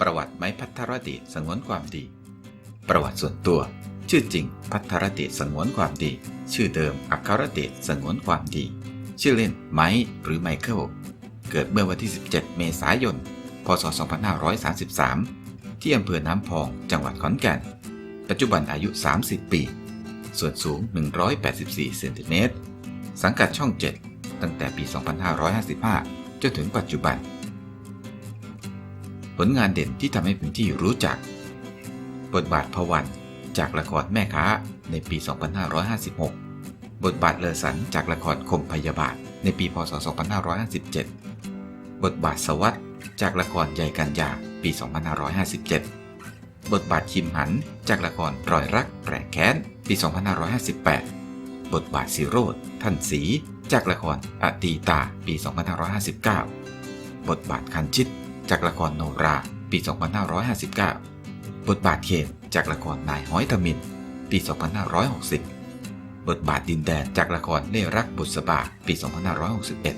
ประวัติไม้พัทรเดชสงวนความดี ประวัติส่วนตัว ชื่อจริง พัทรเดชสงวนความดี ชื่อเดิมอัครเดชสงวนความดี ชื่อเล่นไม้หรือไมเคิลเกิดเมื่อวันที่ 17 เมษายน พศ 2533 ที่อำเภอน้ำพอง จังหวัดขอนแก่น ปัจจุบันอายุ 30 ปี ส่วนสูง 184 เซนติเมตร สังกัดช่อง 7 ตั้งแต่ปี 2555 จนถึงปัจจุบัน ผลงานเด่นที่ทำให้เป็นที่รู้จัก บทบาทพวันจากละครแม่ค้าในปี 2556 บทบาทเลอสันจากละครคมพยาบาทในปี พศ 2557 บทบาทสวัสด์จากละครใยกันยาปี 2557 บทบาทคิมหันจากละครรอยรักแปรแค้นปี 2558 บทบาทสิโรธท่านสีจากละครอตีตาปี 2559 บทบาทคันชิต จากละครโนรา ปี 2559 บทบาทเคนจากละครนายห้อยทมิน ปี 2560 บทบาทดินแดนจากละครเล่รักบุษบา ปี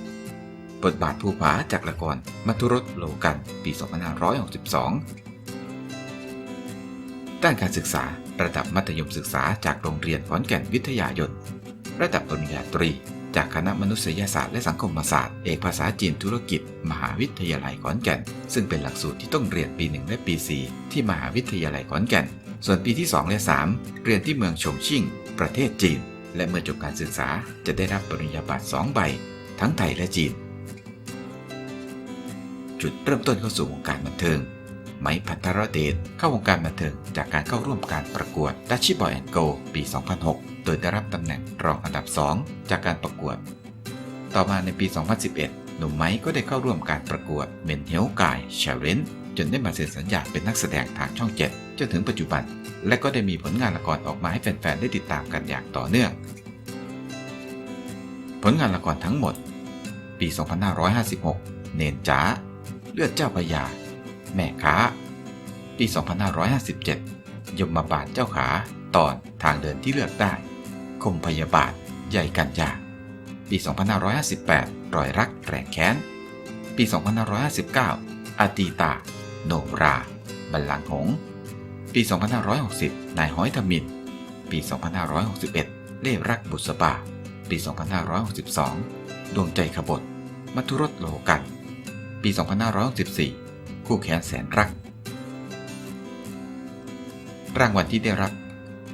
2561 บทบาทภูผาจากละครมัทุรสโลกัน ปี 2562 ด้านการศึกษาระดับมัธยมศึกษาจากโรงเรียนขอนแก่นวิทยายน ระดับปริญญาตรี จากคณะมนุษยศาสตร์และสังคมศาสตร์ เอกภาษาจีนธุรกิจ มหาวิทยาลัยขอนแก่น ซึ่งเป็นหลักสูตรที่ต้องเรียนปี 1 และปี 4 ที่มหาวิทยาลัยขอนแก่น ส่วนปีที่ 2 และ 3 เรียนที่เมืองชงชิ่ง ประเทศจีน และเมื่อจบการศึกษาจะได้รับปริญญาบัตร2ใบ ทั้งไทยและจีน จุดเริ่มต้นเข้าสู่วงการบันเทิง ไม้พัทรเดชเข้าวงการบันเทิงจากการเข้าร่วมการประกวดดัชชี่บอยแอนด์โกปี 2006 ดยได้รับตำแหน่งรองอันดับ 2 จากการประกวด ต่อมาในปี 2011 หนุ่มไม้ก็ได้เข้าร่วมการประกวดเมนเฮลกายเชลเลนจนได้มาเซ็นสัญญาเป็นนักแสดงทางช่อง 7 จนถึงปัจจุบัน และก็ได้มีผลงานละครออกมาให้แฟนๆ ได้ติดตามกันอย่างต่อเนื่อง ผลงานละครทั้งหมด ปี 2556 เนนจ้าเลือดเจ้าพยา แม่ค้า ปี 2557 ยมมาบาทเจ้าขา ตอนทางเดินที่เลือกได้ คมพยาบาท ใหญ่กันยา ปี 2558 รอยรักแรงแค้น ปี 2559 อาตีตา โนรา บัลลังก์หง ปี 2560 นายห้อยทมิน ปี 2561 เล่รักบุษบา ปี 2562 ดวงใจขบฏ มัทุรสโลกัน ปี 2564 คู่แขนแสนรัก รางวัลที่ได้รับ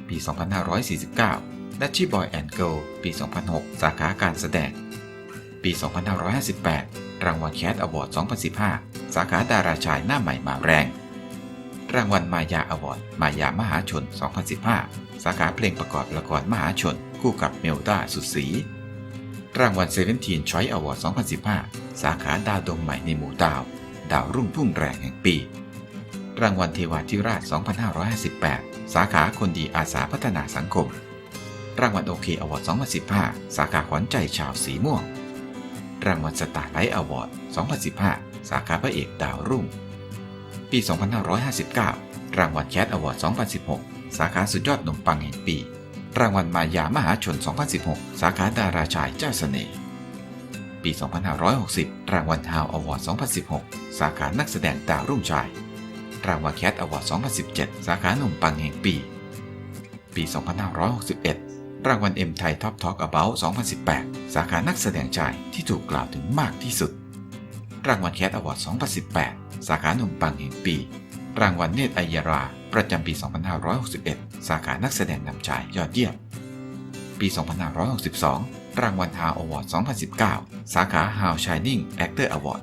ปี 2549 แอนด์เกิลปี 2006 สาขาการแสดง ปี 2558 รางวัลแคทอวอร์ด 2015 สาขาดาราชายหน้าใหม่มาแรง รางวัลมายาอวอร์ด มายามหาชน 2015 สาขาเพลงประกอบละครมหาชน คู่กับเมลดาสุดสี รางวัลเซเว่นทีนชอยอวอร์ด2015 สาขาดาวดวงใหม่ในหมู่ดาว ดาวรุ่งพุ่งแรงแห่งปีรางวัลเทวาธิราช 2558 สาขาคนดีอาสาพัฒนาสังคม รางวัลโอเคอวอร์ด 2015 สาขาขวัญใจชาวสีม่วง รางวัลสตาร์ไลท์อวอร์ด 2015 สาขาพระเอกดาวรุ่ง ปี 2559 รางวัลแคทอวอร์ด 2016 สาขาสุดยอดหนุ่มปังแห่งปี รางวัลมายามหาชน 2016 สาขาดาราชายเจ้าเสน่ห์ ปี 2560 รางวัลฮาวอวอร์ด 2016 สาขานักแสดงดาวรุ่งชาย รางวัลแคทอวอร์ด 2017 สาขาหนุ่มปังแห่งปี ปี 2561 รางวัลเอ็มไทยท็อปทอ k ก About 2018 สาขานักแสดงชายที่ถูกกล่าวถึงมากที่สุด รางวัลแคทอวอร์ด2018 สาขาหนุ่มปังแห่งปี รางวัลเนตรอัยยรา ประจำปี 2561 สาขานักแสดงนำชายยอดเยี่ยม ปี 2562 รางวัลฮาวอวอร์ด2019 สาขา How Shining Actor Award